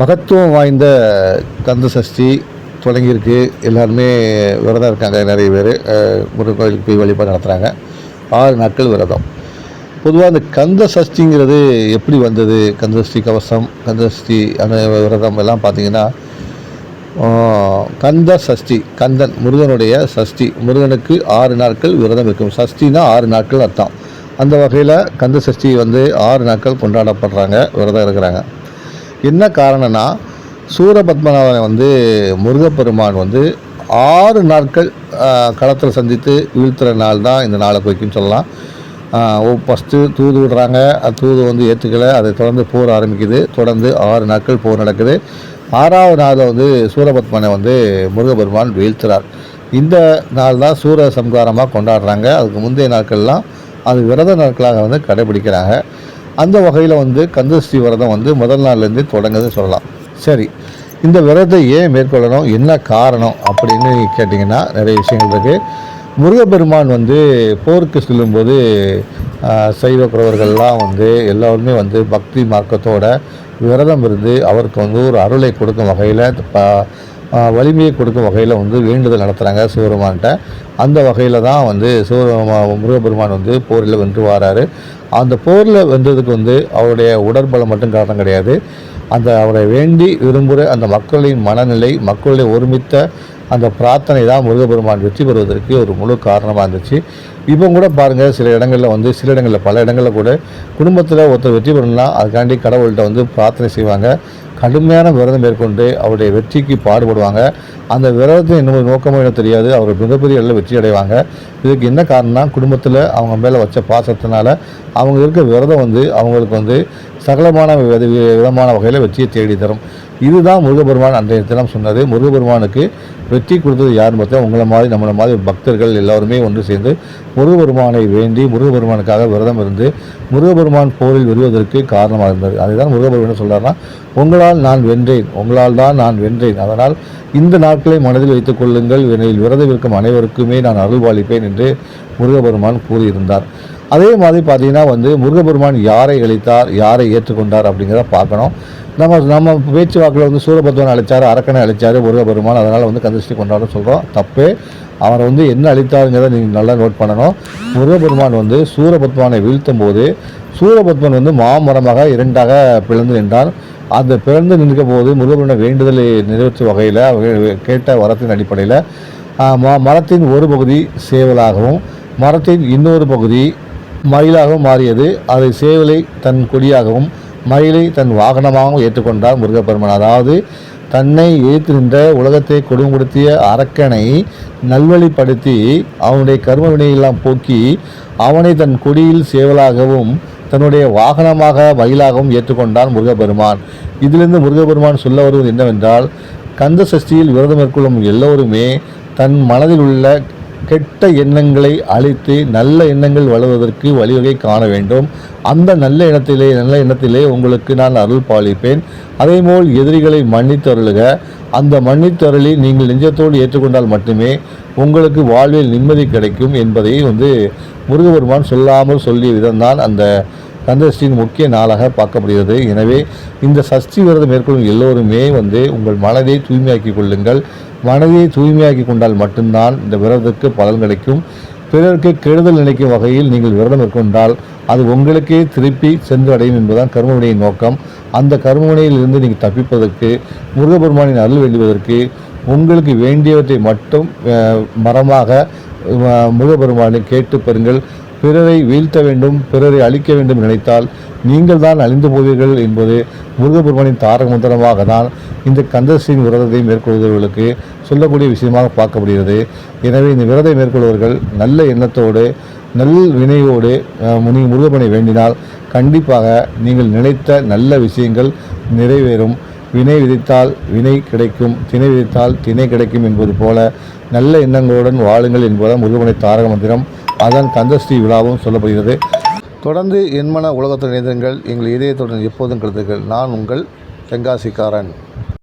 மகத்துவம் வாய்ந்த கந்த சஷ்டி தொடங்கியிருக்கு. எல்லாருமே விரதம் இருக்காங்க நிறைய பேர். முருகன் கோயிலுக்கு போய் வழிபாடு நடத்துகிறாங்க ஆறு நாட்கள் விரதம். பொதுவாக இந்த கந்த சஷ்டிங்கிறது எப்படி வந்தது? கந்த சஷ்டி கவசம் கந்த சஷ்டி அந்த விரதம் எல்லாம் பார்த்தீங்கன்னா கந்த சஷ்டி கந்தன் முருகனுடைய சஷ்டி. முருகனுக்கு ஆறு நாட்கள் விரதம் இருக்கும். சஷ்டினா ஆறு நாட்கள் அர்த்தம். அந்த வகையில் கந்த சஷ்டி வந்து ஆறு நாட்கள் கொண்டாடப்படுறாங்க விரதம் இருக்கிறாங்க. என்ன காரணம்னா சூரபத்மநாதனை வந்து முருகப்பெருமான் வந்து ஆறு நாட்கள் களத்தில் சந்தித்து வீழ்த்துற நாள் தான் இந்த நாளை குறிக்குன்னு சொல்லலாம். ஃபஸ்ட்டு தூது விடுறாங்க. அது தூது வந்து ஏற்றுக்கலை அதை தொடர்ந்து போர் ஆரம்பிக்குது. தொடர்ந்து ஆறு நாட்கள் போர் நடக்குது. ஆறாவது நாளில் வந்து சூரபத்மனை வந்து முருகபெருமான் வீழ்த்துறார். இந்த நாள் தான் சூர சம்காரமாக கொண்டாடுறாங்க. அதுக்கு முந்தைய நாட்கள்லாம் அது விரத நாட்களாக வந்து கடைபிடிக்கிறாங்க. அந்த வகையில் வந்து கந்தஸ்ரீ விரதம் வந்து முதல் நாள்லேருந்து தொடங்குதுன்னு சொல்லலாம். சரி இந்த விரதத்தை ஏன் மேற்கொள்ளணும்? என்ன காரணம்? அப்படின்னு கேட்டிங்கன்னா நிறைய விஷயங்கள் இருக்குது முருகப்பெருமான் வந்து போருக்கு செல்லும்போது சைவ குறவர்கள்லாம் வந்து எல்லோருமே வந்து பக்தி மார்க்கத்தோட விரதம் இருந்து அவருக்கு வந்து ஒரு அருளை கொடுக்கும் வகையில் வலிமையை கொடுக்கும் வகையில் வந்து வேண்டுதல் நடத்துகிறாங்க சிவபெருமான்கிட்ட. அந்த வகையில் தான் வந்து சிவபெருமா முருகப்பெருமான் வந்து போரில் வென்று வாராரு. அந்த போரில் வென்றதுக்கு வந்து அவருடைய உடற்பலம் மட்டும் காரணம் கிடையாது. அந்த அவரை வேண்டி விரும்புகிற அந்த மக்களின் மனநிலை மக்களுடைய ஒருமித்த அந்த பிரார்த்தனை தான் முருகப்பெருமான் வெற்றி பெறுவதற்கு ஒரு முழு காரணமாக இருந்துச்சு. இப்போ கூட பாருங்கள் சில இடங்களில் வந்து சில இடங்களில் பல இடங்களில் கூட குடும்பத்தில் ஒருத்தர் வெற்றி பெறணும்னா அதுக்காண்டி கடவுள்கிட்ட வந்து பிரார்த்தனை செய்வாங்க. கடுமையான விரதம் மேற்கொண்டு அவருடைய வெற்றிக்கு பாடுபடுவாங்க. அந்த விரதத்தை இன்னும் நோக்கமோ எனக்கு தெரியாது. அவர் மிகப்பெரிய அளவில் வெற்றி அடைவாங்க. இதுக்கு என்ன காரணம்னா குடும்பத்தில் அவங்க மேலே வச்ச பாசத்தினால அவங்க இருக்க விரதம் வந்து அவங்களுக்கு வந்து சகலமான வித- விதமான வகையில் வெற்றியை தேடி தரும். இதுதான் முருகபெருமான் அன்றைய தினம் சொன்னது. முருகபெருமானுக்கு வெற்றி கொடுத்தது யாருன்னு பார்த்தா உங்களை மாதிரி நம்மளை மாதிரி பக்தர்கள் எல்லாருமே ஒன்று சேர்ந்து முருகபெருமானை வேண்டி முருகபெருமானுக்காக விரதம் இருந்து முருகபெருமான் போரில் வருவதற்கு காரணமாக இருந்தது. அதுதான் முருகபெருமான் சொல்கிறார்னா உங்களால் நான் வென்றேன் உங்களால் தான் நான் வென்றேன். அதனால் இந்த நாட்களை மனதில் வைத்துக் கொள்ளுங்கள். விரதம் இருக்கும் அனைவருக்குமே நான் அருள்வாளிப்பேன் என்று முருகபெருமான் கூறியிருந்தார். அதே மாதிரி பார்த்தீங்கன்னா வந்து முருகபெருமான் யாரை அழைத்தார் யாரை ஏற்றுக்கொண்டார் அப்படிங்கிறத பார்க்கணும். நம்ம நம்ம பேச்சுவாக்கில் வந்து சூரபத்மன் அழைச்சார் அரக்கனை அழைச்சார் முருகபெருமான் அதனால் வந்து கந்தஷ்டி கொண்டாட சொல்கிறோம் தப்பே. அவரை வந்து என்ன அழித்தாருங்கிறத நீங்கள் நல்லா நோட் பண்ணணும். முருகபெருமான் வந்து சூரபத்மனை வீழ்த்தும் போது சூரபத்மன் வந்து மாமரமாக இரண்டாக பிளந்து நின்றார் அந்த பிறந்து நிற்கும் போது முருகபெருமான வேண்டுதலை நிறைவேற்றும் வகையில் கேட்ட வரத்தின் அடிப்படையில் ம மரத்தின் ஒரு பகுதி சேவலாகவும் மரத்தின் இன்னொரு பகுதி மயிலாகவும் மாறியது. அதை சேவலை தன் கொடியாகவும் மயிலை தன் வாகனமாகவும் ஏற்றுக்கொண்டார் முருகப்பெருமான். அதாவது தன்னை எதிர்த்து நின்ற உலகத்தை கொடுங்குடுத்திய அரக்கனை நல்வழிப்படுத்தி அவனுடைய கர்ம வினையெல்லாம் போக்கி அவனை தன் கொடியில் சேவலாகவும் தன்னுடைய வாகனமாக மயிலாகவும் ஏற்றுக்கொண்டான் முருகப்பெருமான். இதிலிருந்து முருகப்பெருமான் சொல்ல வருவது என்னவென்றால் கந்த சஷ்டியில் விரதம் மேற்கொள்ளும் எல்லோருமே தன் மனதில் உள்ள கெட்ட எண்ணங்களை அழித்து நல்ல எண்ணங்கள் வளர்வதற்கு வழிவகை காண வேண்டும். அந்த நல்ல எண்ணத்திலே நல்ல எண்ணத்திலே உங்களுக்கு நான் அருள் பாலிப்பேன். அதேபோல் எதிரிகளை மன்னித்தருளுக. அந்த மன்னித்து நீங்கள் நெஞ்சத்தோடு ஏற்றுக்கொண்டால் மட்டுமே உங்களுக்கு வாழ்வில் நிம்மதி கிடைக்கும் என்பதை வந்து முருகபெருமான் சொல்லாமல் சொல்லிய விதம்தான் அந்த கந்தசஷ்டியின் முக்கிய நாளாக பார்க்கப்படுகிறது. எனவே இந்த சஷ்டி விரதம் மேற்கொள்ளும் எல்லோருமே வந்து உங்கள் மனதை தூய்மையாக்கி கொள்ளுங்கள். மனதை தூய்மையாக்கி கொண்டால் மட்டும்தான் இந்த விரதத்துக்கு பலன் கிடைக்கும். பிறருக்கு கெடுதல் நினைக்கும் வகையில் நீங்கள் விரதம் மேற்கொண்டால் அது உங்களுக்கே திருப்பி சென்று அடையும் என்பதுதான் கர்மவினையின் நோக்கம். அந்த கர்மவினையிலிருந்து நீங்கள் தப்பிப்பதற்கு முருகபெருமானின் அருள் வேண்டுவதற்கு உங்களுக்கு வேண்டியவற்றை மட்டும் மரமாக முருகபெருமானை கேட்டு பெறுங்கள். பிறரை வீழ்த்த வேண்டும் பிறரை அழிக்க வேண்டும் நினைத்தால் நீங்கள் தான் அழிந்து போவீர்கள் என்பது முருகபெருமானின் தாரக மந்திரமாக தான் இந்த கந்தசின் விரதத்தை மேற்கொள்பவர்களுக்கு சொல்லக்கூடிய விஷயமாக பார்க்கப்படுகிறது. எனவே இந்த விரதை மேற்கொள்பவர்கள் நல்ல எண்ணத்தோடு நல் வினையோடு அஹ், முனி முருகப்பனை வேண்டினால் கண்டிப்பாக நீங்கள் நினைத்த நல்ல விஷயங்கள் நிறைவேறும். வினை விதித்தால் வினை கிடைக்கும் திணை விதித்தால் திணை கிடைக்கும் என்பது போல நல்ல எண்ணங்களுடன் வாழுங்கள் என்பதுதான் முருகப்பனை தாரக மந்திரம். அதன் கந்தஸ்ரீ விழாவும் சொல்லப்படுகிறது. தொடர்ந்து என்மன உலகத்துடன் இணைந்திருங்கள் எங்கள் இதயத்துடன் எப்போதும் கருத்துக்கள் நான் உங்கள் தென்காசிக்காரன்